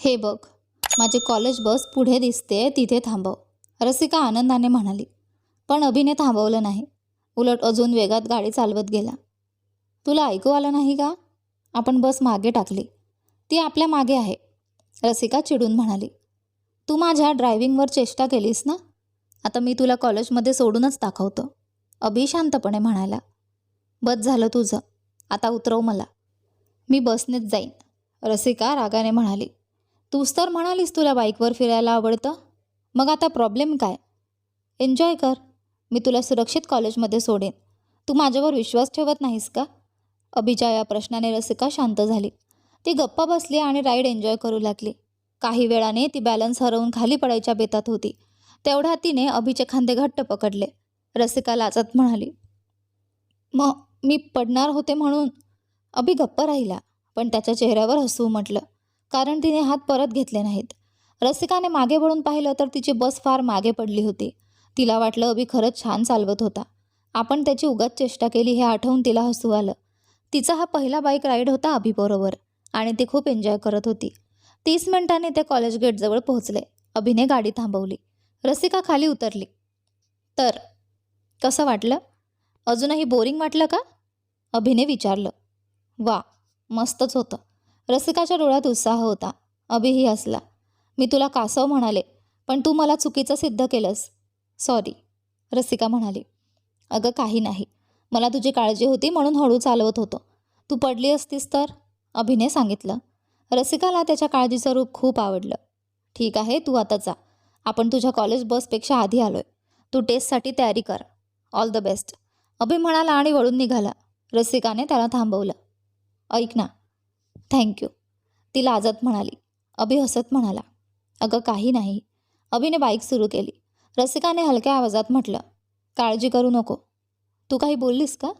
हे बघ माझी कॉलेज बस पुढे दिसते तिथे थांबव. रसिका आनंदाने म्हणाली. पण अभिने थांबवलं नाही. उलट अजून वेगात गाडी चालवत गेला. तुला ऐकू आलं नाही का? आपण बस मागे टाकली. ती आपल्या मागे आहे. रसिका चिडून म्हणाली. तू माझ्या ड्रायव्हिंगवर चेष्टा केलीस ना? आता मी तुला कॉलेजमध्ये सोडूनच दाखवतो. अभिशांतपणे म्हणाला. बस झालं तुझं. आता उतरव मला. मी बसनेच जाईन. रसिका रागाने म्हणाली. तूच तर म्हणालीस तुला बाईकवर फिरायला आवडतं. मग आता प्रॉब्लेम काय? एन्जॉय कर. मी तुला सुरक्षित कॉलेजमध्ये सोडेन. तू माझ्यावर विश्वास ठेवत नाहीस का? अभिच्या या प्रश्नाने रसिका शांत झाली. ती गप्पा बसली आणि राईड एन्जॉय करू लागली. काही वेळाने ती बॅलन्स हरवून खाली पडायच्या बेतात होती. तेवढ्या तिने अभिचे खांदे घट्ट पकडले. रसिका लाचत म्हणाली मग मी पडणार होते म्हणून. अभि गप्प राहिला पण त्याच्या चेहऱ्यावर हसू म्हटलं कारण तिने हात परत घेतले नाहीत. रसिकाने मागे वळून पाहिलं तर तिची बस फार मागे पडली होती. तिला वाटलं अभि खरंच छान चालवत होता. आपण त्याची उगाच चेष्टा केली हे आठवून तिला हसू आलं. तिचा हा पहिला बाईक राईड होता अभिबरोबर आणि ती खूप एन्जॉय करत होती. तीस मिनिटांनी ते कॉलेज गेटजवळ पोहोचले. अभिने गाडी थांबवली. रसिका खाली उतरली. तर कसं वाटलं? अजूनही बोरिंग वाटलं का? अभिने विचारलं. वा मस्तच होतं. रसिकाच्या डोळ्यात उत्साह होता. अभिही हसला. मी तुला कासव म्हणाले पण तू मला चुकीचं सिद्ध केलंस. सॉरी रसिका म्हणाली. अगं काही नाही. मला तुझी काळजी होती म्हणून हळू चालवत होतो. तू पडली असतीस तर? अभिने सांगितलं. रसिकाला त्याच्या काळजीचं रूप खूप आवडलं. ठीक आहे तू आता जा. आपण तुझ्या कॉलेज बसपेक्षा आधी आलोय. तू टेस्टसाठी तयारी कर. All the best. अभि म्हणाला आणि वळून निघाला. रसिकाने त्याला थांबवलं. ऐक ना थँक्यू. ती लाजत म्हणाली. अभि हसत म्हणाला. अगं काही नाही. अभिने बाईक सुरू केली. रसिकाने हलक्या आवाजात म्हटलं काळजी करू नको. तू काही बोललीस का?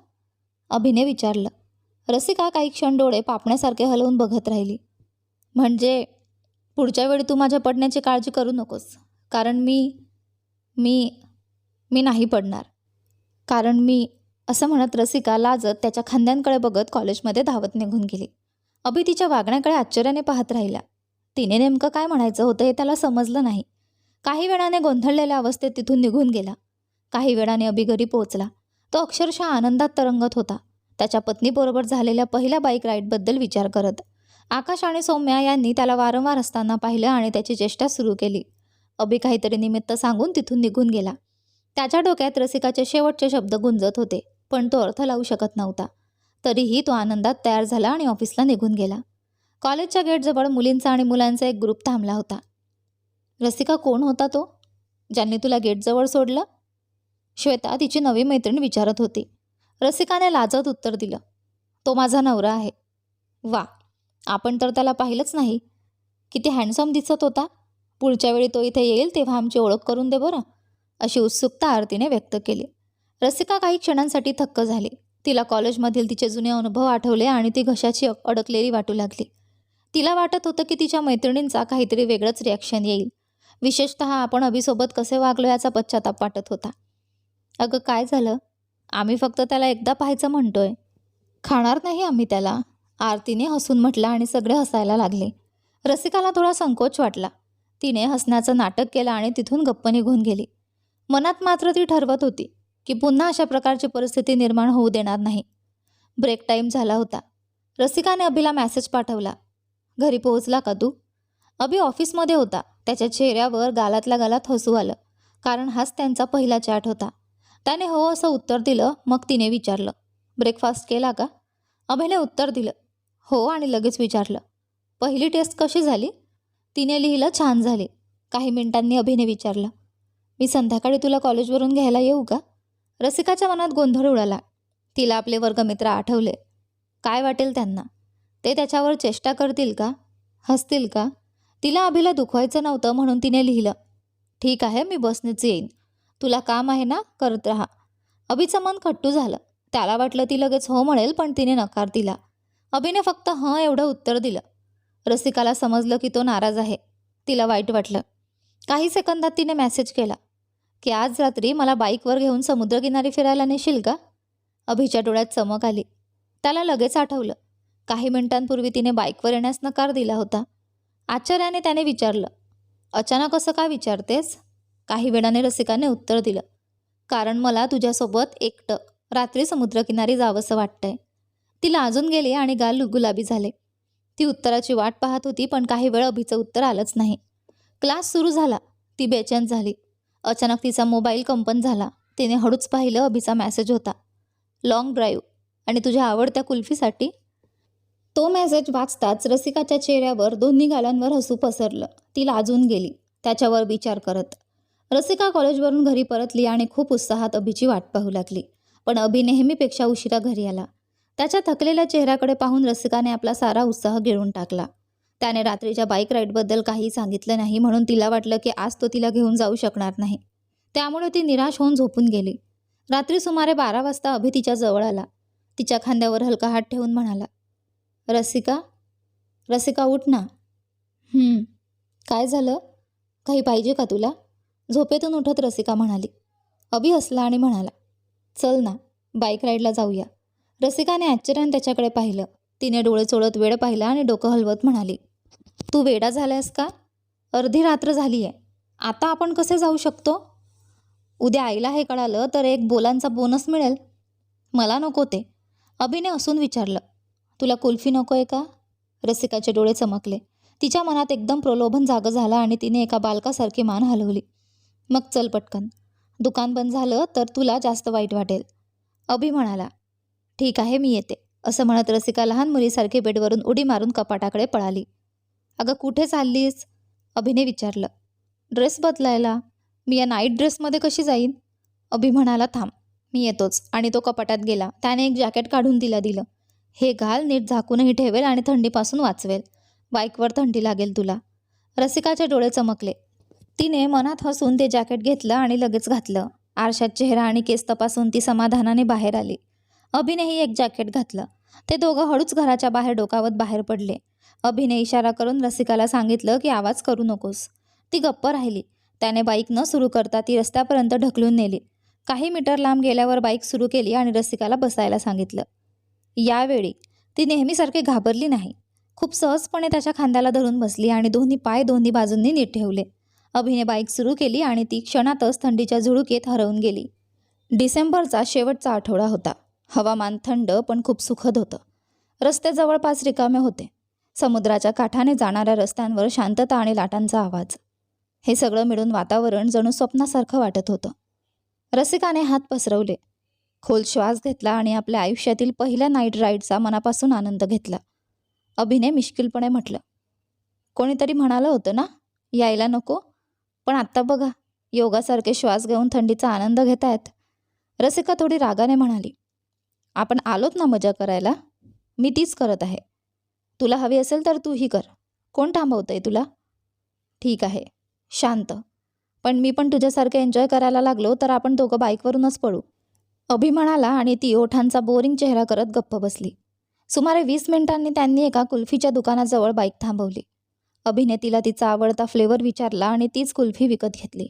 अभिने विचारलं. रसिका काही क्षण डोळे पापण्यासारखे हलवून बघत राहिली. म्हणजे पुढच्या वेळी तू माझ्या पडण्याची काळजी करू नकोस. कारण मी मी मी नाही पडणार. कारण मी असं म्हणत रसिका लाजत त्याच्या खांद्यांकडे बघत कॉलेजमध्ये धावत निघून गेली. अभि तिच्या वागण्याकडे आश्चर्याने पाहत राहिला. तिने नेमकं काय म्हणायचं होतं हे त्याला समजलं नाही. काही वेळाने गोंधळलेल्या अवस्थेत तिथून निघून गेला. काही वेळाने अभि घरी पोहोचला. तो अक्षरशः आनंदात तरंगत होता. त्याच्या पत्नीबरोबर झालेल्या पहिल्या बाईक राईडबद्दल विचार करत. आकाश आणि सौम्या यांनी त्याला वारंवार असताना पाहिलं आणि त्याची चेष्टा सुरू केली. अभि काहीतरी निमित्त सांगून तिथून निघून गेला. त्याच्या डोक्यात रसिकाचे शेवटचे शब्द गुंजत होते पण तो अर्थ लावू शकत नव्हता. तरीही तो आनंदात तयार झाला आणि ऑफिसला निघून गेला. कॉलेजच्या गेटजवळ मुलींचा आणि मुलांचा एक ग्रुप थांबला होता. रसिका कोण होता तो? ज्यांनी तुला गेटजवळ सोडलं? श्वेता तिची नवी मैत्रीण विचारत होती. रसिकाने लाजत उत्तर दिलं. तो माझा नवरा आहे. वा आपण तर त्याला पाहिलंच नाही. किती हँडसम दिसत होता. पुढच्या वेळी तो इथे येईल तेव्हा आमची ओळख करून दे बरं अशी उत्सुकता आरतीने व्यक्त केली. रसिका काही क्षणांसाठी थक्क झाली. तिला कॉलेजमधील तिचे जुने अनुभव आठवले आणि ती घशाची अडकलेली वाटू लागली. तिला वाटत होतं की तिच्या मैत्रिणींचा काहीतरी वेगळंच रिॲक्शन येईल. विशेषतः आपण अभिसोबत कसे वागलो याचा पश्चाताप वाटत होता. अगं काय झालं? आम्ही फक्त त्याला एकदा पाहायचं म्हणतोय. खाणार नाही आम्ही त्याला. आरतीने हसून म्हटलं आणि सगळे हसायला लागले. रसिकाला थोडा संकोच वाटला. तिने हसण्याचं नाटक केलं आणि तिथून गप्प निघून गेली. मनात मात्र ती ठरवत होती. की पुन्हा अशा प्रकारची परिस्थिती निर्माण होऊ देणार नाही. ब्रेक टाईम झाला होता. रसिकाने अभिला मेसेज पाठवला. घरी पोहोचला का तू? अभि ऑफिसमध्ये होता. त्याच्या चेहऱ्यावर गालातल्या गालात हसू आलं. कारण हाच त्यांचा पहिला चॅट होता. त्याने हो असं उत्तर दिलं मग तिने विचारलं. ब्रेकफास्ट केला का? अभयने उत्तर दिलं. हो आणि लगेच विचारलं. पहिली टेस्ट कशी झाली? तिने लिहिलं छान झाली. काही मिनिटांनी अभिने विचारलं. मी संध्याकाळी तुला कॉलेजवरून घ्यायला येऊ का? रसिकाच्या मनात गोंधळ उडाला. तिला आपले वर्गमित्र आठवले. काय वाटेल त्यांना? ते त्याच्यावर चेष्टा करतील का? हसतील का? तिला अभिला दुखवायचं नव्हतं म्हणून तिने लिहिलं. ठीक आहे मी बसनेच येईन. तुला काम आहे ना? करत राहा. अभिचं मन खट्टू झालं. त्याला वाटलं ती लगेच हो म्हणेल पण तिने नकार दिला. अभिने फक्त हं एवढं उत्तर दिलं. रसिकाला समजलं की तो नाराज आहे. तिला वाईट वाटलं. काही सेकंदात तिने मेसेज केला. की आज रात्री मला बाईकवर घेऊन समुद्रकिनारी फिरायला नेशील का? अभिच्या डोळ्यात चमक आली. त्याला लगेच आठवलं. काही मिनिटांपूर्वी तिने बाईकवर येण्यास नकार दिला होता. आश्चर्याने त्याने विचारलं. अचानक असं का विचारतेस? काही वेळाने रसिकाने उत्तर दिलं. कारण मला तुझ्यासोबत एकटं रात्री समुद्रकिनारी जावंसं वाटतंय. ती लाजून गेली आणि गाल गुलाबी झाले. ती उत्तराची वाट पाहत होती पण काही वेळ अभिचं उत्तर आलंच नाही. क्लास सुरू झाला. ती बेचैन झाली. अचानक तिचा मोबाईल कंपन झाला. तिने हळूच पाहिलं अभिचा मॅसेज होता. Long drive. आणि तुझ्या आवडत्या कुल्फीसाठी? तो मेसेज वाचताच रसिकाच्या चेहऱ्यावर दोन्ही गालांवर हसू पसरलं. ती लाजून गेली. त्याच्यावर विचार करत. रसिका कॉलेजवरून घरी परतली आणि खूप उत्साहात अभिची वाट पाहू लागली. पण अभि नेहमीपेक्षा उशिरा घरी आला. त्याच्या थकलेल्या चेहऱ्याकडे पाहून रसिकाने आपला सारा उत्साह गिळून टाकला. त्याने रात्रीच्या बाईक राईडबद्दल काही सांगितलं नाही म्हणून तिला वाटलं की आज तो तिला घेऊन जाऊ शकणार नाही. त्यामुळे ती निराश होऊन झोपून गेली. रात्री सुमारे बारा वाजता अभि तिच्या जवळ आला. तिच्या खांद्यावर हलका हात ठेवून म्हणाला रसिका रसिका उठ ना. काय झालं? काही पाहिजे का तुला? झोपेतून उठत रसिका म्हणाली. अभि हसला आणि म्हणाला चल ना बाईक राईडला जाऊया. रसिकाने आश्चर्याने त्याच्याकडे पाहिलं. तिने डोळे चोळत वेळ पाहिला आणि डोकं हलवत म्हणाली तू वेडा झालायस का? अर्धी रात्र झाली आहे. आता आपण कसे जाऊ शकतो? उद्या आईला हे कळालं तर एक बोलांचा बोनस मिळेल. मला नको ते. अभिने असून विचारलं तुला कुल्फी नको आहे का? रसिकाचे डोळे चमकले. तिच्या मनात एकदम प्रलोभन जागं झालं आणि तिने एका बालकासारखी मान हलवली. मग चल पटकन. दुकान बंद झालं तर तुला जास्त वाईट वाटेल. अभि म्हणाला ठीक आहे मी येते. असं म्हणत रसिका लहान मुलीसारखी बेडवरून उडी मारून कपाटाकडे पळाली. अगं कुठे चाललीस? अभिने विचारलं. ड्रेस बदलायला. मी या नाईट ड्रेसमध्ये कशी जाईन? अभि म्हणाला थांब. मी येतोच. आणि तो कपाटात गेला. त्याने एक जॅकेट काढून तिला दिलं. हे घाल नीट झाकूनही ठेवेल आणि थंडीपासून वाचवेल. बाईकवर थंडी लागेल तुला. रसिकाचे डोळे चमकले. तिने मनात हसून ते जॅकेट घेतलं आणि लगेच घातलं. आरशात चेहरा आणि केस तपासून ती समाधानाने बाहेर आली. अभिनेही एक जॅकेट घातलं. ते दोघं हळूच घराच्या बाहेर डोकावत बाहेर पडले. अभिने इशारा करून रसिकाला सांगितलं की आवाज करू नकोस. ती गप्प राहिली. त्याने बाईक न सुरू करता ती रस्त्यापर्यंत ढकलून नेली. काही मीटर लांब गेल्यावर बाईक सुरू केली आणि रसिकाला बसायला सांगितलं. यावेळी ती नेहमीसारखी घाबरली नाही. खूप सहजपणे त्याच्या खांद्याला धरून बसली आणि दोन्ही पाय दोन्ही बाजूंनी नीट ठेवले. अभिने बाईक सुरू केली आणि ती क्षणातच थंडीच्या झुळुकेत हरवून गेली. डिसेंबरचा शेवटचा आठवडा होता. हवामान थंड पण खूप सुखद होतं. रस्ते जवळपास रिकामे होते. समुद्राच्या काठाने जाणाऱ्या रस्त्यांवर शांतता आणि लाटांचा आवाज. हे सगळं मिळून वातावरण जणू स्वप्नासारखं वाटत होतं. रसिकाने हात पसरवले. खोल श्वास घेतला आणि आपल्या आयुष्यातील पहिल्या नाईट राईडचा मनापासून आनंद घेतला. अभिने मिश्किलपणे म्हटलं. कोणीतरी म्हणालं होतं ना यायला नको. पण आत्ता बघा योगासारखे श्वास घेऊन थंडीचा आनंद घेतायत. रसिका थोडी रागाने म्हणाली. आपण आलोत ना मजा करायला? मी तीच करत आहे. तुला हवी असेल तर तूही कर. कोण थांबवतंय तुला? ठीक आहे. शांत. पण मी पण तुझ्यासारखं एन्जॉय करायला लागलो तर आपण दोघं बाईकवरूनच पडू अभि म्हणाला आणि ती ओठांचा बोरिंग चेहरा करत गप्प बसली. सुमारे वीस मिनिटांनी त्यांनी एका कुल्फीच्या दुकानाजवळ बाईक थांबवली. अभिने तिला तिचा आवडता फ्लेवर विचारला आणि तीच कुल्फी विकत घेतली.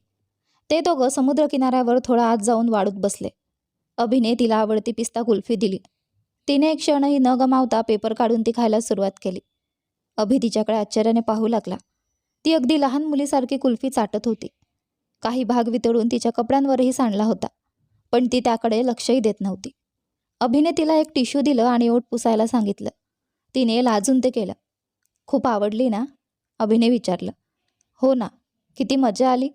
ते दोघं समुद्रकिनाऱ्यावर थोडा आत जाऊन वाढूत बसले. अभिने तिला आवडती पिस्ता कुल्फी दिली. तिने एक क्षणही न गमावता पेपर काढून ती खायला सुरुवात केली. अभि तिच्याकडे आश्चर्याने पाहू लागला. ती अगदी लहान मुलीसारखी कुल्फी चाटत होती. काही भाग वितळून तिच्या कपड्यांवरही सांडला होता पण ती त्याकडे लक्षही देत नव्हती. अभिने तिला एक टिश्यू दिलं आणि ओट पुसायला सांगितलं. तिने लाजून ते केलं. खूप आवडली ना? अभिने विचारलं. हो ना. किती मजा आली.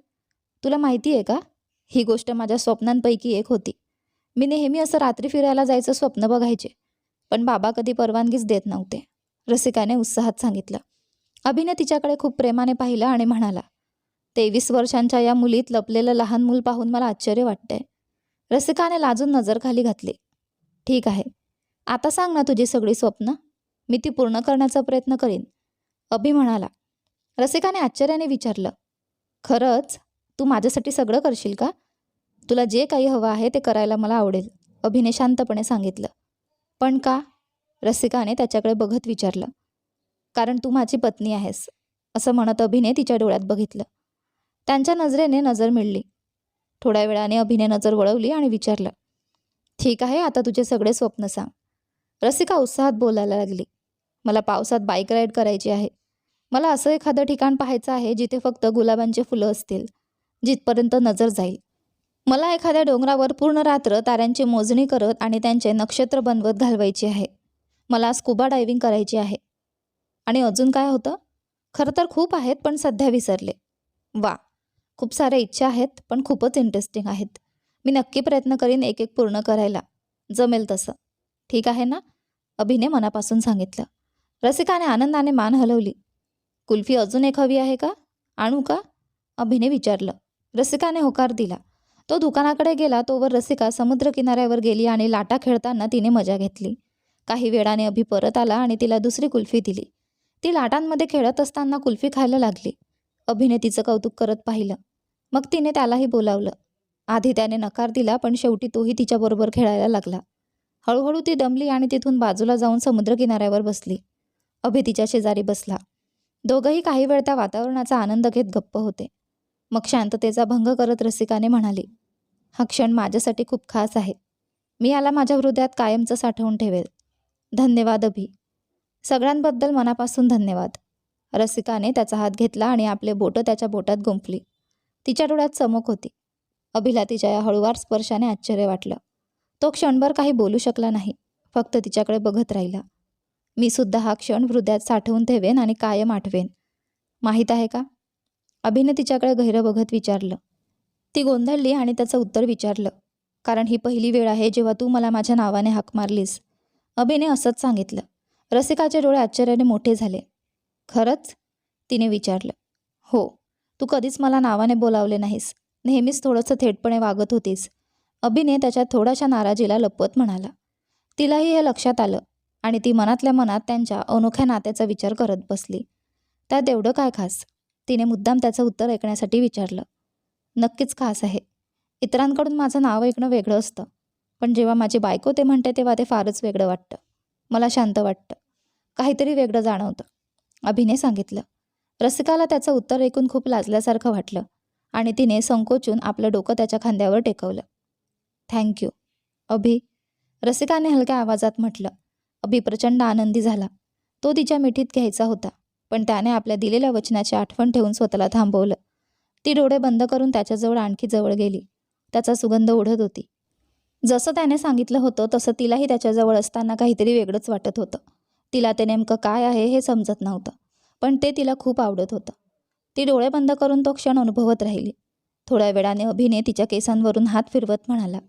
तुला माहिती आहे का? ही गोष्ट माझ्या स्वप्नांपैकी एक होती. मी नेहमी असं रात्री फिरायला जायचं स्वप्न बघायचे पण बाबा कधी परवानगीच देत नव्हते. रसिकाने उत्साहात सांगितलं. अभिने तिच्याकडे खूप प्रेमाने पाहिलं आणि म्हणाला तेवीस वर्षांच्या या मुलीत लपलेलं लहान मूल पाहून मला आश्चर्य वाटतंय. रसिकाने लाजून नजर खाली घातली. ठीक आहे. आता सांग ना तुझी सगळी स्वप्न. मी ती पूर्ण करण्याचा प्रयत्न करीन. अभि म्हणाला. रसिकाने आश्चर्याने विचारलं खरंच? तू माझ्यासाठी सगळं करशील का? तुला जे काही हवं आहे ते करायला मला आवडेल अभिने शांतपणे सांगितलं. पण का? रसिकाने त्याच्याकडे बघत विचारलं. कारण तू माझी पत्नी आहेस असं म्हणत अभिने तिच्या डोळ्यात बघितलं. त्यांच्या नजरेने नजर मिळली. थोड्या वेळाने अभिने नजर वळवली आणि विचारलं. ठीक आहे आता तुझे सगळे स्वप्न सांग. रसिका उत्साहात बोलायला लागली. मला पावसात बाईक राईड करायची आहे. मला असं एखादं ठिकाण पाहायचं आहे जिथे फक्त गुलाबांचे फुलं असतील जिथपर्यंत नजर जाईल. मला एखाद्या डोंगरावर पूर्ण रात्र ताऱ्यांची मोजणी करत आणि त्यांचे नक्षत्र बनवत घालवायची आहे. मला स्कुबा डायव्हिंग करायची आहे. आणि अजून काय होतं? खरं तर खूप आहेत पण सध्या विसरले. वा खूप साऱ्या इच्छा आहेत पण खूपच इंटरेस्टिंग आहेत. मी नक्की प्रयत्न करीन एक एक पूर्ण करायला. जमेल तसं. ठीक आहे ना? अभिने मनापासून सांगितलं. रसिकाने आनंदाने मान हलवली. कुल्फी अजून एक हवी आहे का? आणू का? अभिने विचारलं. रसिकाने होकार दिला. तो दुकानाकडे गेला तोवर रसिका समुद्रकिनाऱ्यावर गेली आणि लाटा खेळताना तिने मजा घेतली. काही वेळाने अभि परत आला आणि तिला दुसरी कुल्फी दिली. ती लाटांमध्ये खेळत असताना कुल्फी खायला लागली. अभिने तिचं कौतुक करत पाहिलं. मग तिने त्यालाही बोलावलं. आधी त्याने नकार दिला पण शेवटी तोही तिच्याबरोबर खेळायला लागला. हळूहळू ती दमली आणि तिथून बाजूला जाऊन समुद्रकिनाऱ्यावर बसली. अभि तिच्या शेजारी बसला. दोघंही काही वेळ त्या वातावरणाचा आनंद घेत गप्प होते. मग शांततेचा भंग करत रसिकाने म्हणाली हा क्षण माझ्यासाठी खूप खास आहे. मी याला माझ्या हृदयात कायमचं साठवून ठेवेल. धन्यवाद अभि. सगळ्यांबद्दल मनापासून धन्यवाद. रसिकाने त्याचा हात घेतला आणि आपले बोटं त्याच्या बोटात गुंफली. तिच्या डोळ्यात चमक होती. अभिला तिच्या या हळुवार स्पर्शाने आश्चर्य वाटलं. तो क्षणभर काही बोलू शकला नाही फक्त तिच्याकडे बघत राहिला. मी सुद्धा हा क्षण हृदयात साठवून ठेवेन आणि कायम आठवेन. माहीत आहे का? अभिने तिच्याकडे गहिरं बघत विचारलं. ती गोंधळली आणि त्याचं उत्तर विचारलं. कारण ही पहिली वेळ आहे जेव्हा तू मला माझ्या नावाने हाक मारलीस. अभिने असंच सांगितलं. रसिकाचे डोळे आश्चर्याने मोठे झाले. खरंच? तिने विचारलं. हो. तू कधीच मला नावाने बोलावले नाहीस. नेहमीच थोडंसं थेटपणे वागत होतीस. अभिने त्याच्या थोड्याशा नाराजीला लपवत म्हणाला. तिलाही हे लक्षात आलं आणि ती मनातल्या मनात त्यांच्या अनोख्या नात्याचा विचार करत बसली. त्यात एवढं काय खास? तिने मुद्दाम त्याचं उत्तर ऐकण्यासाठी विचारलं. नक्कीच खास आहे. इतरांकडून माझं नाव ऐकणं वेगळं असतं. पण जेव्हा माझी बायको ते म्हणते तेव्हा ते फारच वेगळं वाटतं. मला शांत वाटतं. काहीतरी वेगळं जाणवतं. अभिने सांगितलं. रसिकाला त्याचं उत्तर ऐकून खूप लाजल्यासारखं वाटलं आणि तिने संकोचून आपलं डोकं त्याच्या खांद्यावर टेकवलं. थँक्यू अभि. रसिकाने हलक्या आवाजात म्हटलं. अभि प्रचंड आनंदी झाला. तो तिच्या मिठीत घ्यायचा होता. पण त्याने आपल्या दिलेल्या वचनाची आठवण ठेवून स्वतःला थांबवलं. ती डोळे बंद करून त्याच्याजवळ आणखी जवळ गेली. त्याचा सुगंध ओढत होती. जसं त्याने सांगितलं होतं तसं तिलाही त्याच्याजवळ असताना काहीतरी वेगळंच वाटत होतं. तिला ते नेमकं काय आहे हे समजत नव्हतं पण ते तिला खूप आवडत होतं. ती डोळे बंद करून तो क्षण अनुभवत राहिली. थोड्या वेळाने अभिने तिच्या केसांवरून हात फिरवत म्हणाला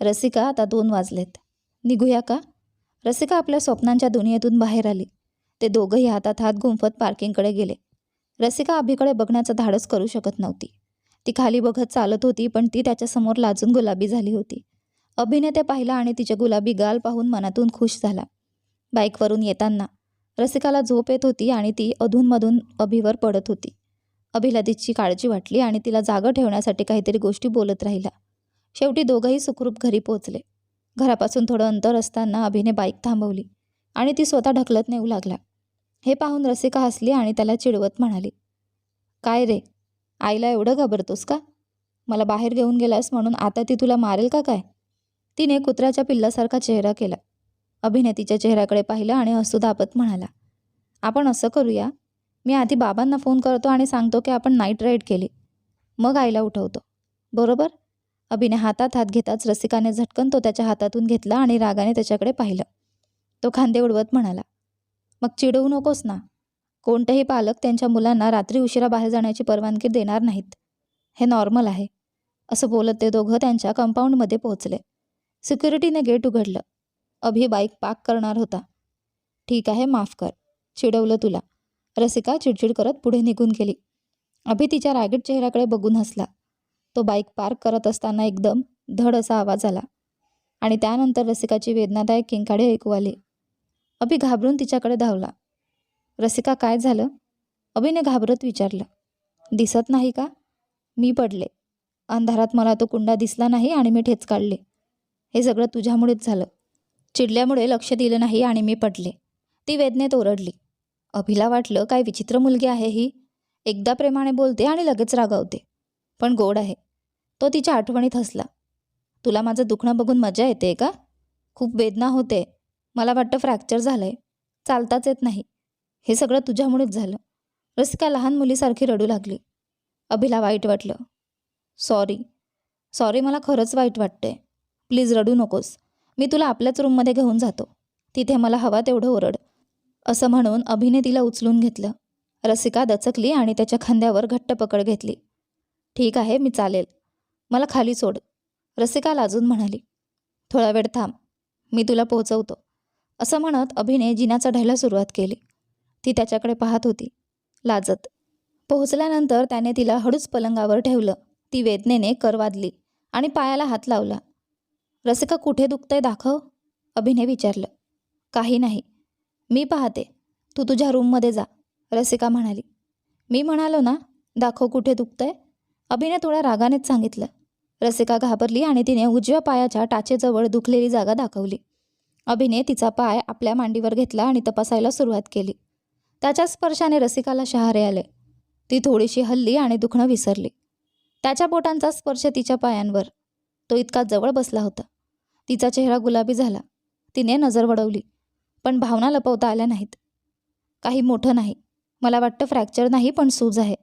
रसिका आता दोन वाजलेत. निघूया का? रसिका आपल्या स्वप्नांच्या दुनियेतून बाहेर आली. ते दोघंही हातात हात गुंफत पार्किंगकडे गेले. रसिका अभिकडे बघण्याचं धाडस करू शकत नव्हती. ती खाली बघत चालत होती पण ती त्याच्यासमोर लाजून गुलाबी झाली होती. अभिने ते आणि तिचे गुलाबी गाल पाहून मनातून खुश झाला. बाईकवरून येताना रसिकाला झोप येत होती आणि ती अधूनमधून अभिवर पडत होती. अभिला तिची काळजी वाटली आणि तिला जागं ठेवण्यासाठी काहीतरी गोष्टी बोलत राहिला. शेवटी दोघंही सुखरूप घरी पोहोचले. घरापासून थोडं अंतर असताना अभिने बाईक थांबवली आणि ती स्वतः ढकलत नेऊ लागला. हे पाहून रसिका हसली आणि त्याला चिडवत म्हणाली काय रे? आईला एवढं घाबरतोस का? मला बाहेर घेऊन गेलास म्हणून आता ती तुला मारेल का काय? तिने कुत्र्याच्या पिल्लासारखा चेहरा केला. अभिने तिच्या चेहऱ्याकडे पाहिलं आणि हसू दाबत म्हणाला आपण असं करूया. मी आधी बाबांना फोन करतो आणि सांगतो की आपण नाईट राईड केली. मग आईला उठवतो. बरोबर? अभिने हातात हात घेताच रसिकाने झटकन तो त्याच्या हातातून घेतला आणि रागाने त्याच्याकडे पाहिलं. तो खांदे उडवत म्हणाला मग चिडवू नकोस ना. कोणतेही पालक त्यांच्या मुलांना रात्री उशिरा बाहेर जाण्याची परवानगी देणार नाहीत. हे नॉर्मल आहे. असं बोलत ते दोघं त्यांच्या कंपाऊंडमध्ये पोहोचले. सिक्युरिटीने गेट उघडलं. अभि बाईक पार्क करणार होता. ठीक आहे माफ कर. चिडवलं तुला. रसिका चिडचिड करत पुढे निघून गेली. अभि तिच्या रागीट चेहऱ्याकडे बघून हसला. तो बाईक पार्क करत असताना एकदम धड असा आवाज आला. आणि त्यानंतर रसिकाची वेदनादायक किंकाडे ऐकू आली. अभि घाबरून तिच्याकडे धावला. रसिका काय झालं? अभिने घाबरत विचारलं. दिसत नाही का? मी पडले. अंधारात मला तो कुंडा दिसला नाही आणि मी ठेच काढले. हे सगळं तुझ्यामुळेच झालं. चिडल्यामुळे लक्ष दिलं नाही आणि मी पडले. ती वेदनेत ओरडली. अभिला वाटलं काय विचित्र मुलगी आहे ही. एकदा प्रेमाने बोलते आणि लगेच रागावते. पण गोड आहे. तो तिच्या आठवणीत हसला. तुला माझं दुखणं बघून मजा येते का? खूप वेदना होते. मला वाटतं फ्रॅक्चर झालं आहे चालताच येत नाही. हे सगळं तुझ्यामुळेच झालं. रसिका लहान मुलीसारखी रडू लागली. अभिला वाईट वाटलं. सॉरी सॉरी मला खरंच वाईट वाटतंय. प्लीज रडू नकोस. मी तुला आपल्याच रूममध्ये घेऊन जातो. तिथे मला हवा तेवढं ओरड. असं म्हणून अभिने तिला उचलून घेतलं. रसिका दचकली आणि त्याच्या खांद्यावर घट्ट पकड घेतली. ठीक आहे मी चालेल. मला खाली सोड. रसिका लाजून म्हणाली. थोडा वेळ थांब. मी तुला पोहोचवतो. असं म्हणत अभिने जिना चढायला सुरुवात केली. ती त्याच्याकडे पाहत होती. लाजत. पोहोचल्यानंतर त्याने तिला हळूच पलंगावर ठेवलं. ती वेदनेने कर वादली आणि पायाला हात लावला. रसिका कुठे दुखतंय दाखव. अभिने विचारलं. काही नाही. मी पाहते. तू तुझ्या रूममध्ये जा. रसिका म्हणाली. मी म्हणालो ना दाखव कुठे दुखतंय. अभिने थोड्या रागानेच सांगितलं. रसिका घाबरली आणि तिने उजव्या पायाच्या टाचेजवळ दुखलेली जागा दाखवली. अभिने तिचा पाय आपल्या मांडीवर घेतला आणि तपासायला सुरुवात केली. त्याच्या स्पर्शाने रसिकाला शहारे आले. ती थोडीशी हल्ली आणि दुखणं विसरली. त्याच्या बोटांचा स्पर्श तिच्या पायांवर. तो इतका जवळ बसला होता. तिचा चेहरा गुलाबी झाला. तिने नजर वडवली. पण भावना लपवता आल्या नाहीत. काही मोठं नाही. मला वाटतं फ्रॅक्चर नाही पण सूज आहे.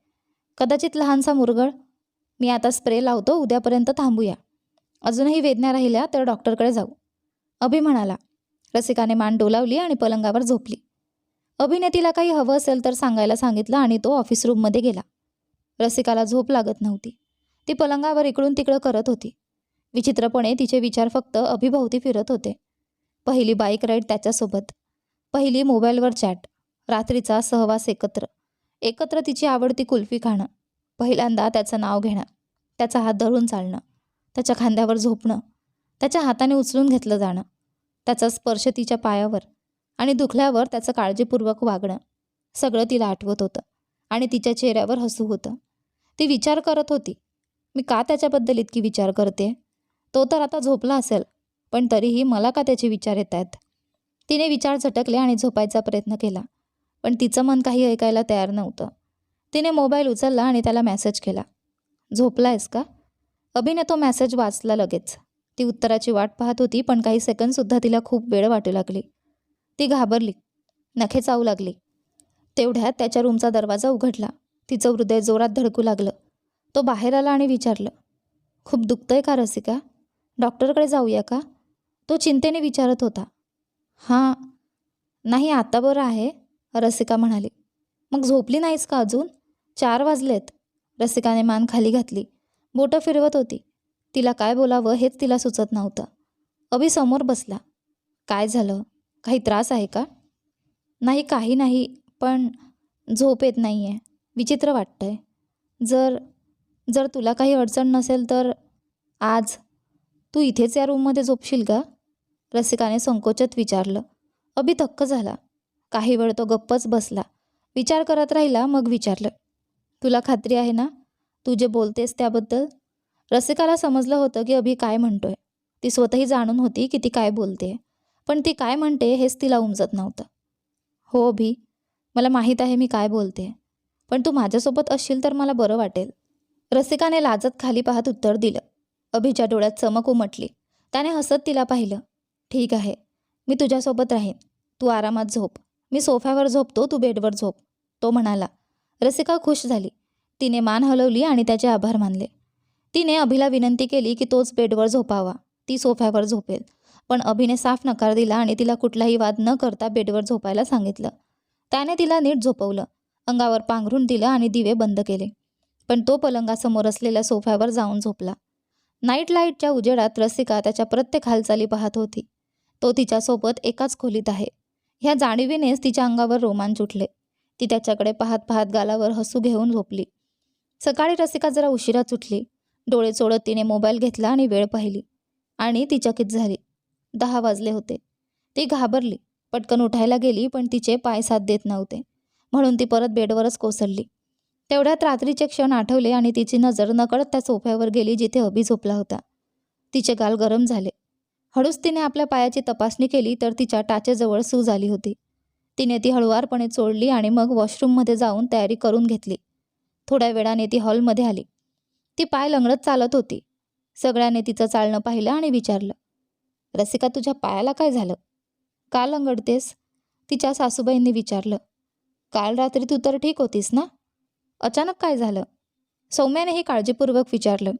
कदाचित लहानसा मुरगळ. मी आता स्प्रे लावतो उद्यापर्यंत थांबूया. अजूनही वेदना राहिल्या तर डॉक्टरकडे जाऊ. अभि म्हणाला रसिकाने मान डोलावली आणि पलंगावर झोपली. अभिनेतीला काही हवं असेल तर सांगायला सांगितलं आणि तो ऑफिस रूममध्ये गेला. रसिकाला झोप लागत नव्हती. ती पलंगावर इकडून तिकडं करत होती. विचित्रपणे तिचे विचार फक्त अभिभोवती फिरत होते. पहिली बाईक राईड त्याच्यासोबत. पहिली मोबाईलवर चॅट रात्रीचा सहवास एकत्र. एकत्र तिची आवडती कुल्फी खाणं. पहिल्यांदा त्याचं नाव घेणं. त्याचा हात धरून चालणं. त्याच्या खांद्यावर झोपणं. त्याच्या हाताने उचलून घेतलं जाणं. त्याचा स्पर्श तिच्या पायावर आणि दुखल्यावर त्याचं काळजीपूर्वक वागणं सगळं तिला आठवत होतं आणि तिच्या चेहऱ्यावर हसू होतं. ती विचार करत होती मी का त्याच्याबद्दल इतकी विचार करते तो तर आता झोपला असेल पण तरीही मला का त्याचे विचार येत आहेत? तिने विचार झटकले आणि झोपायचा प्रयत्न केला पण तिचं मन काही ऐकायला तयार नव्हतं. तिने मोबाईल उचलला आणि त्याला मेसेज केला झोपला आहेस का? अभिने तो मेसेज वाचला लगेच. ती उत्तराची वाट पाहत होती पण काही सेकंदसुद्धा तिला खूप वेळ वाटू लागली. ती घाबरली नखे चावू लागली. तेवढ्यात त्याच्या रूमचा दरवाजा उघडला. तिचं हृदय जोरात धडकू लागलं. तो बाहेर आला आणि विचारलं खूप दुखतंय का रसिका? डॉक्टरकडे जाऊया का? तो चिंतेने विचारत होता. हां. नाही आता बरं आहे रसिका म्हणाली. मग झोपली नाहीस का अजून? चार वाजलेत. रसिकाने मान खाली घातली. बोटं फिरवत होती. तिला काय बोलावं हेच तिला सुचत नव्हतं. अभि समोर बसला. काय झालं? काही त्रास आहे का? नाही काही नाही पण झोप येत नाही आहे विचित्र वाटतंय. जर जर तुला काही अडचण नसेल तर आज तू इथेच या रूममध्ये झोपशील का? रसिकाने संकोचत विचारलं. अभि थक्क झाला. काही वेळ तो गप्पच बसला. विचार करत राहिला मग विचारलं. तुला खात्री आहे ना? तू जे बोलतेस त्याबद्दल रसिकाला समजलं होतं की अभि काय म्हणतोय. ती स्वतःही जाणून होती की ती काय बोलते पण ती काय म्हणते हेच तिला उमजत नव्हतं. हो अभि मला माहीत आहे मी काय बोलते पण तू माझ्यासोबत असशील तर मला बरं वाटेल. रसिकाने लाजत खाली पाहत उत्तर दिलं. अभिच्या डोळ्यात चमक उमटली. त्याने हसत तिला पाहिलं. ठीक आहे मी तुझ्यासोबत राहीन. तू आरामात झोप. मी सोफ्यावर झोपतो तू बेडवर झोप. तो म्हणाला. रसिका खुश झाली. तिने मान हलवली आणि त्याचे आभार मानले. तिने अभिला विनंती केली की तोच बेडवर झोपावा. ती सोफ्यावर झोपेल. पण अभिने साफ नकार दिला आणि तिला कुठलाही वाद न करता बेडवर झोपायला सांगितलं. त्याने तिला नीट झोपवलं. अंगावर पांघरून दिलं आणि दिवे बंद केले. पण तो पलंगासमोर असलेल्या सोफ्यावर जाऊन झोपला. नाईट लाईटच्या उजेडात रसिका त्याच्या प्रत्येक हालचाली पाहत होती. तो तिच्यासोबत एकाच खोलीत आहे. ह्या जाणीवीनेच तिच्या अंगावर रोमांच उठले ती त्याच्याकडे पाहत पाहत गालावर हसू घेऊन झोपली. सकाळी रसिका जरा उशिराच उठली डोळे चोळत तिने मोबाईल घेतला आणि वेळ पाहिली. आणि ती चकित झाली. दहा वाजले होते. ती घाबरली. पटकन उठायला गेली पण तिचे पाय साथ देत नव्हते. म्हणून ती परत बेडवरच कोसळली. तेवढ्यात रात्रीचे क्षण आठवले आणि तिची नजर नकळत त्या सोफ्यावर गेली जिथे अभि झोपला होता. तिचे गाल गरम झाले. हळूच तिने आपल्या पायाची तपासणी केली तर तिच्या टाचेजवळ सूज आली होती. तिने ती हळुवारपणे चोळली आणि मग वॉशरूममध्ये जाऊन तयारी करून घेतली. थोड्या वेळाने ती हॉलमध्ये आली. ती पाय लंगडत चालत होती. सगळ्याने तिचं चालणं पाहिलं आणि विचारलं रसिका तुझ्या पायाला काय झालं? का लंगडतेस? तिच्या सासूबाईंनी विचारलं काल रात्री तू तर ठीक होतीस ना? अचानक काय झालं? सौम्यानेही काळजीपूर्वक विचारलं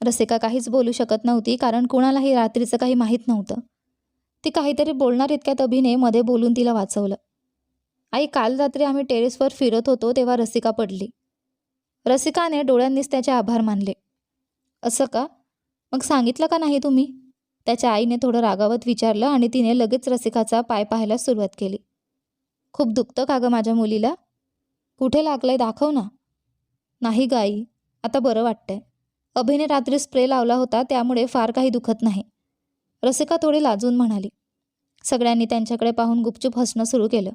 रसिका काहीच बोलू शकत नव्हती कारण कुणालाही रात्रीचं काही माहीत नव्हतं. ती काहीतरी बोलणार इतक्यात अभिने मध्ये बोलून तिला वाचवलं. आई काल रात्री आम्ही टेरेसवर फिरत होतो तेव्हा रसिका पडली. रसिकाने डोळ्यांनीच त्याचे आभार मानले. असं का? मग सांगितलं का नाही तुम्ही? त्याच्या आईने थोडं रागावत विचारलं आणि तिने लगेच रसिकाचा पाय पाहायला सुरुवात केली. खूप दुखतं का गं माझ्या मुलीला? कुठे लागलंय दाखव ना. नाही गाई आता बरं वाटतंय. अभिने रात्री स्प्रे लावला होता त्यामुळे फार काही दुखत नाही. रसिका थोडी लाजून म्हणाली. सगळ्यांनी त्यांच्याकडे पाहून गुपचूप हसणं सुरू केलं.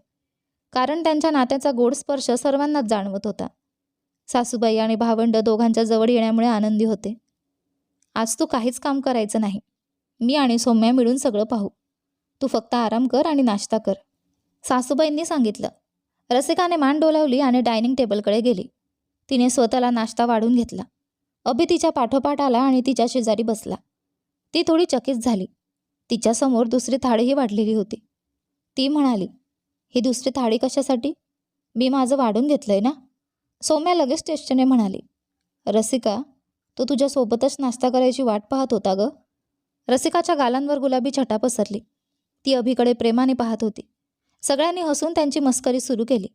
कारण त्यांच्या नात्याचा गोड स्पर्श सर्वांनाच जाणवत होता. सासूबाई आणि भावंड दोघांच्या जवळ येण्यामुळे आनंदी होते. आज तू काहीच काम करायचं नाही. मी आणि सौम्या मिळून सगळं पाहू. तू फक्त आराम कर आणि नाश्ता कर. सासूबाईंनी सांगितलं. रसिकाने मान डोलावली आणि डायनिंग टेबलकडे गेली. तिने स्वतःला नाश्ता वाढून घेतला. अभि तिच्या पाठोपाठ आला आणि तिच्या शेजारी बसला. ती थोडी चकित झाली. तिच्यासमोर दुसरी थाळीही वाढलेली होती. ती म्हणाली ही दुसरी थाळी कशासाठी? मी माझं वाढून घेतलंय ना? सौम्या लगेच चेष्टेने म्हणाली रसिका तो तुझ्यासोबतच नाश्ता करायची वाट पाहत होता ग. रसिकाच्या गालांवर गुलाबी छटा पसरली. ती अभिकडे प्रेमाने पाहत होती. सगळ्यांनी हसून त्यांची मस्करी सुरू केली.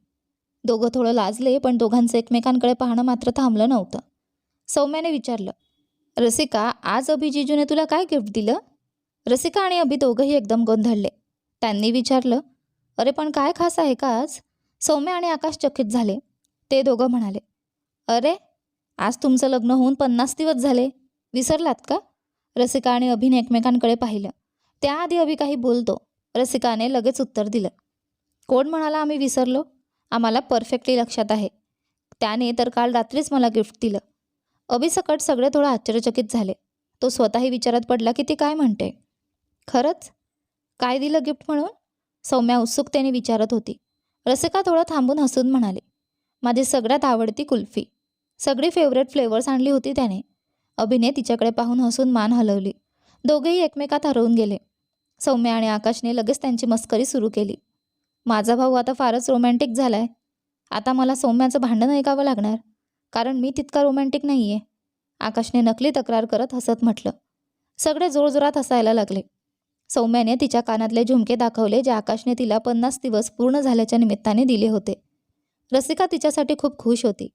दोघं थोडं लाजले पण दोघांचं एकमेकांकडे पाहणं मात्र थांबलं नव्हतं. सौम्याने विचारलं रसिका आज अभिजिजूने तुला काय गिफ्ट दिलं? रसिका आणि अभि दोघंही एकदम गोंधळले. त्यांनी विचारलं अरे पण काय खास आहे का आज? सौम्य आणि आकाश चकित झाले. ते दोघं म्हणाले अरे आज तुमचं लग्न होऊन पन्नास दिवस झाले. विसरलात का? रसिका आणि अभिने एकमेकांकडे पाहिलं. त्याआधी अभि काही बोलतो. रसिकाने लगेच उत्तर दिलं कोण म्हणाला आम्ही विसरलो? आम्हाला परफेक्टली लक्षात आहे. त्याने तर काल रात्रीच मला गिफ्ट दिलं. अभिसकट सगळे थोडं आश्चर्यचकित झाले. तो स्वतःही विचारात पडला की ती काय म्हणते? खरंच? काय दिलं गिफ्ट म्हणून? सौम्या उत्सुकतेने विचारत होती. रसिका थोडं थांबून हसून म्हणाली माझी सगळ्यात आवडती कुल्फी. सगळी फेवरेट फ्लेवर्स आणली होती त्याने. अभिने तिच्याकडे पाहून हसून मान हलवली. दोघेही एकमेकात हरवून गेले. सौम्या आणि आकाशने लगेच त्यांची मस्करी सुरू केली. माझा भाऊ आता फारच रोमॅन्टिक झालाय. आता मला सौम्याचं भांडण ऐकावं लागणार. कारण मी तितका रोमॅन्टिक नाही आहे आकाशने नकली तक्रार करत हसत म्हटलं. सगळे जोरजोरात हसायला लागले. सौम्याने तिच्या कानातले झुमके दाखवले जे आकाशने तिला पन्नास दिवस पूर्ण झाल्याच्या निमित्ताने दिले होते. रसिका तिच्यासाठी खूप खुश होती.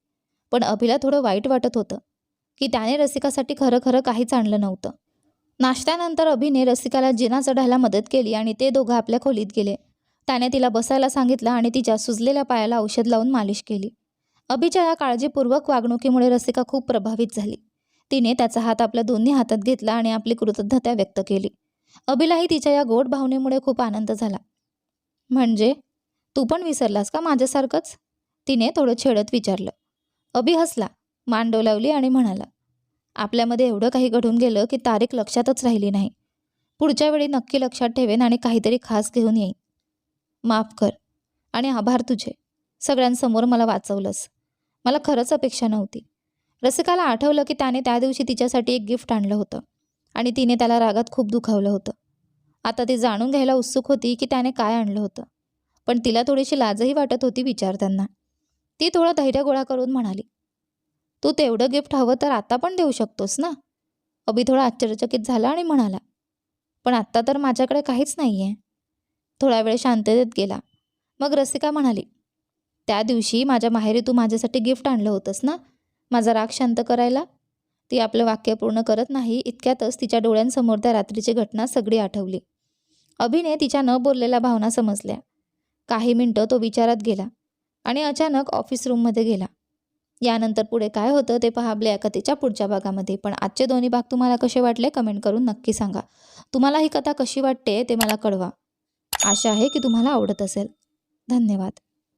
पण अभिला थोडं वाईट वाटत होतं की त्याने रसिकासाठी खरं खरं काहीच आणलं नव्हतं. नाश्त्यानंतर अभिने रसिकाला जिना चढायला मदत केली आणि ते दोघं आपल्या खोलीत गेले. त्याने तिला बसायला सांगितलं आणि तिच्या सुजलेल्या पायाला औषध लावून मालिश केली. अभिच्या या काळजीपूर्वक वागणुकीमुळे रसिका खूप प्रभावित झाली. तिने त्याचा हात आपल्या दोन्ही हातात घेतला आणि आपली कृतज्ञता व्यक्त केली. अभिलाही तिच्या या गोड भावनेमुळे खूप आनंद झाला. म्हणजे? तू पण विसरलास का माझ्यासारखंच? तिने थोडं छेडत विचारलं. अभि हसला मान डोलावली आणि म्हणाला आपल्यामध्ये एवढं काही घडून गेलं की तारीख लक्षातच राहिली नाही. पुढच्या वेळी नक्की लक्षात ठेवेन आणि काहीतरी खास घेऊन येईन. माफ कर आणि आभार तुझे. सगळ्यांसमोर मला वाचवलंस. मला खरंच अपेक्षा नव्हती. रसिकाला आठवलं की त्याने त्या दिवशी तिच्यासाठी एक गिफ्ट आणलं होतं आणि तिने त्याला रागात खूप दुखावलं होतं. आता ती जाणून घ्यायला उत्सुक होती की त्याने काय आणलं होतं. पण तिला थोडीशी लाजही वाटत होती विचारताना. ती थोडं धैर्य गोळा करून म्हणाली तू तेवढं गिफ्ट हवं तर आता पण देऊ शकतोस ना? अभि थोडा आश्चर्यचकित झाला आणि म्हणाला पण आत्ता तर माझ्याकडे काहीच नाही आहे थोडा वेळ शांततेत गेला. मग रसिका म्हणाली त्या दिवशी माझ्या माहेरी तू माझ्यासाठी गिफ्ट आणलं होतंस ना? माझा राग शांत करायला? ती आपलं वाक्य पूर्ण करत नाही इतक्यातच तिच्या डोळ्यांसमोर त्या रात्रीची घटना सगळी आठवली. अभिने तिच्या न बोललेल्या भावना समजल्या. काही मिनटं तो विचारात गेला. आणि अचानक ऑफिस रूममध्ये गेला. यानंतर पुढे काय होतं ते पहा आपल्या या कथेच्या पुढच्या भागामध्ये. पण आजचे दोन्ही भाग तुम्हाला कसे वाटले कमेंट करून नक्की सांगा. तुम्हाला ही कथा कशी वाटते ते मला कळवा. आशा आहे की तुम्हाला आवडत असेल. धन्यवाद.